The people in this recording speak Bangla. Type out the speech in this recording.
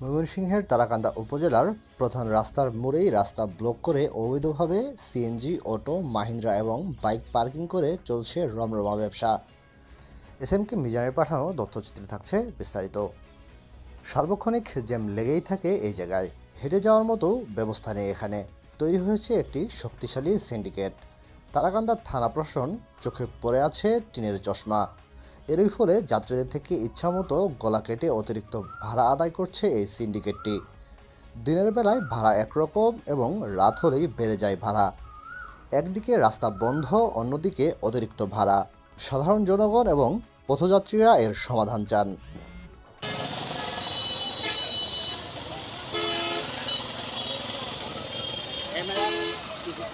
ময়মনসিংহের তারাকান্দা উপজেলার প্রধান রাস্তার মোড়েই রাস্তা ব্লক করে অবৈধভাবে সিএনজি, অটো, মাহিন্দ্রা এবং বাইক পার্কিং করে চলছে রমরমা ব্যবসা। এস এম কে মিজানের পাঠানো তথ্যচিত্রে থাকছে বিস্তারিত। সার্বক্ষণিক জ্যাম লেগেই থাকে এই জায়গায়। হেঁটে যাওয়ার মতো ব্যবস্থা নেই এখানে। তৈরি হয়েছে একটি শক্তিশালী সিন্ডিকেট। তারাকান্দা থানা প্রশাসন চোখে পড়ে আছে টিনের চশমা। এরই ফলে যাত্রীদের থেকে ইচ্ছামতো গলা কেটে অতিরিক্ত ভাড়া আদায় করছে এই সিন্ডিকেটটি। দিনের বেলায় ভাড়া একরকম এবং রাত হলেই বেড়ে যায় ভাড়া। একদিকে রাস্তা বন্ধ অন্যদিকে অতিরিক্ত ভাড়া। সাধারণ জনগণ এবং পথযাত্রীরা এর সমাধান চান। madam, ikut